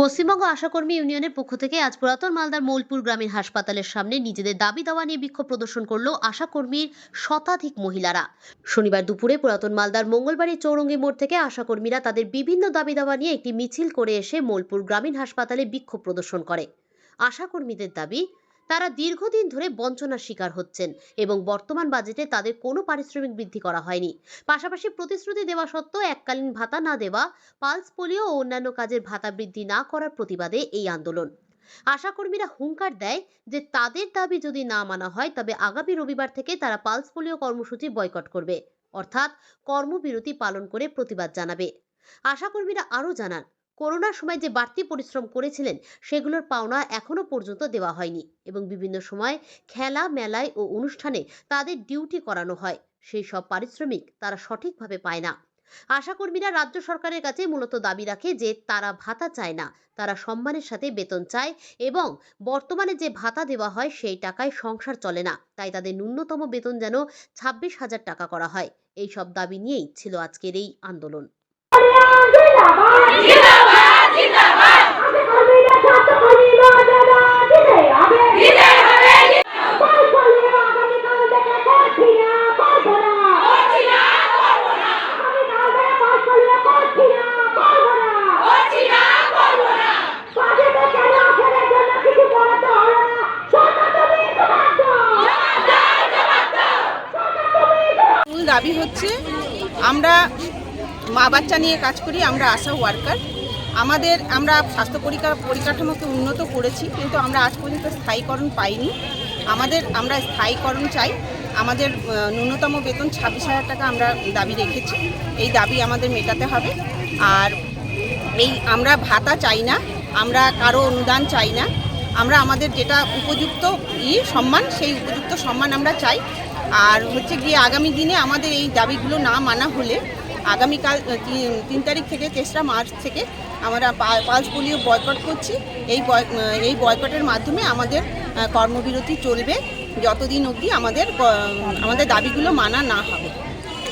পশ্চিমবঙ্গ আশাকর্মী ইউনিয়নের পক্ষ থেকে আজ পুরাতন মালদার মৌলপুর গ্রামীণ হাসপাতালের সামনে নিজেদের দাবি দাওয়া নিয়ে বিক্ষোভ প্রদর্শন করল আশাকর্মীর শতাধিক মহিলারা। শনিবার দুপুরে পুরাতন মালদার মঙ্গলবাড়ি চৌরঙ্গি মোড় থেকে আশাকর্মীরা তাদের বিভিন্ন দাবি দাওয়া নিয়ে একটি মিছিল করে এসে মৌলপুর গ্রামীণ হাসপাতালে বিক্ষোভ প্রদর্শন করে। আশাকর্মীদের দাবি তারা দীর্ঘদিন ধরে বঞ্চনার শিকার হচ্ছেন এবং বর্তমান বাজেটে তাদের কোনো পারিশ্রমিক বৃদ্ধি করা হয়নি। পাশাপাশি প্রতিশ্রুতি দেওয়া সত্ত্বেও এককালীন ভাতা না দেওয়া, পালস পোলিও ও অন্যান্য কাজের ভাতা বৃদ্ধি না করার প্রতিবাদে এই আন্দোলন। আশাকর্মীরা হুঙ্কার দেয় যে তাদের দাবি যদি না মানা হয়, তবে আগামী রবিবার থেকে তারা পালস পোলিও কর্মসূচি বয়কট করবে, অর্থাৎ কর্মবিরতি পালন করে প্রতিবাদ জানাবে। আশাকর্মীরা আরও জানান করোনার সময় যে বাড়তি পরিশ্রম করেছিলেন, সেগুলোর পাওনা এখনও পর্যন্ত দেওয়া হয়নি এবং বিভিন্ন সময় খেলা, মেলায় ও অনুষ্ঠানে তাদের ডিউটি করানো হয়। সেই সব পারিশ্রমিক তারা সঠিকভাবে পায় না। আশাকর্মীরা রাজ্য সরকারের কাছে মূলত দাবি রাখে যে তারা ভাতা চায় না, তারা সম্মানের সাথে বেতন চায় এবং বর্তমানে যে ভাতা দেওয়া হয় সেই টাকায় সংসার চলে না, তাই তাদের ন্যূনতম বেতন যেন ছাব্বিশ হাজার টাকা করা হয়। এই সব দাবি নিয়েই ছিল আজকের এই আন্দোলন। দাবি হচ্ছে আমরা মা বাচ্চা নিয়ে কাজ করি আমরা আশা ওয়ার্কার আমাদের আমরা স্বাস্থ্য পরিকা পরিকাঠামোকে উন্নত করেছি, কিন্তু আমরা আজ পর্যন্ত স্থায়ীকরণ পাইনি। আমাদের, আমরা স্থায়ীকরণ চাই। আমাদের ন্যূনতম বেতন ছাব্বিশ হাজার টাকা আমরা দাবি রেখেছি। এই দাবি আমাদের মেটাতে হবে। আর এই আমরা ভাতা চাই না, আমরা কারও অনুদান চাই না। আমরা আমাদের যেটা উপযুক্ত ই সম্মান, সেই উপযুক্ত সম্মান আমরা চাই। আর হচ্ছে গিয়ে আগামী দিনে আমাদের এই দাবিগুলো না মানা হলে আগামীকাল তিন- তিন তারিখ থেকে তেসরা মার্চ থেকে আমরা পালস পোলিও বয়কট করছি। এই বয়- এই বয়কটের মাধ্যমে আমাদের কর্মবিরতি চলবে যতদিন অবধি আমাদের আমাদের দাবিগুলো মানা না হবে।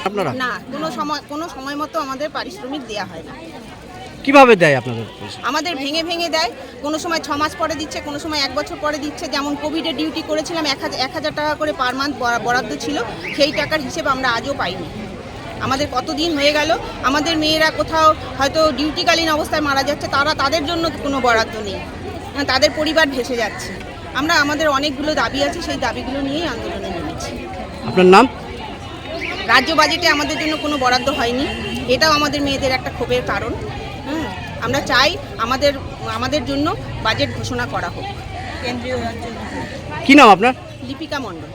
আপনারা? না কোনো সময় কোনো সময় মতো আমাদের পারিশ্রমিক দেওয়া হয় না। কীভাবে দেয় আপনাদের আমাদের ভেঙে ভেঙে দেয়। কোনো সময় ছ মাস পরে দিচ্ছে কোনো সময় এক বছর পরে দিচ্ছে। যেমন কোভিডে ডিউটি করেছিলাম এক হাজার এক হাজার টাকা করে পার মান্থ বরাদ্দ ছিল সেই টাকার হিসেব আমরা আজও পাইনি। আমাদের কতদিন হয়ে গেল আমাদের মেয়েরা কোথাও হয়তো ডিউটিকালীন অবস্থায় মারা যাচ্ছে তারা তাদের জন্য কোনো বরাদ্দ নেই। হ্যাঁ, তাদের পরিবার ভেসে যাচ্ছে। আমরা আমাদের অনেকগুলো দাবি আছে সেই দাবিগুলো নিয়েই আন্দোলনে নেমেছি। আপনার নাম? রাজ্য বাজেটে আমাদের জন্য কোনো বরাদ্দ হয়নি। এটাও আমাদের মেয়েদের একটা ক্ষোভের কারণ। হুম আমরা চাই আমাদের আমাদের জন্য বাজেট ঘোষণা করা হোক। কেন্দ্রীয় কি নাম আপনার? লিপিকা মণ্ডল।